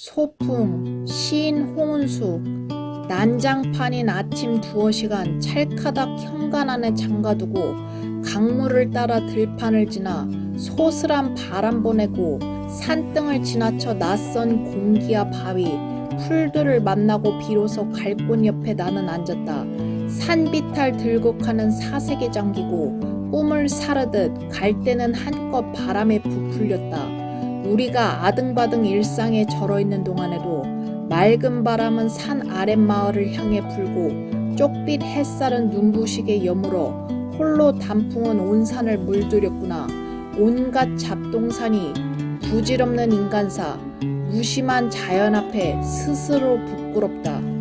소풍, 시인 홍은숙, 난장판인 아침 두어 시간 찰카닥 현관 안에 장가두고 강물을 따라 들판을 지나 소슬한 바람 보내고 산등을 지나쳐 낯선 공기와 바위, 풀들을 만나고 비로소 갈곳 옆에 나는 앉았다. 산비탈 들고 가는 사색에 잠기고 꿈을 사르듯 갈 때는 한껏 바람에 부풀렸다. 우리가 아등바등 일상에 절어 있는 동안에도 맑은 바람은 산 아랫마을을 향해 불고 쪽빛 햇살은 눈부시게 여물어 홀로 단풍은 온 산을 물들였구나. 온갖 잡동사니 부질없는 인간사, 무심한 자연 앞에 스스로 부끄럽다.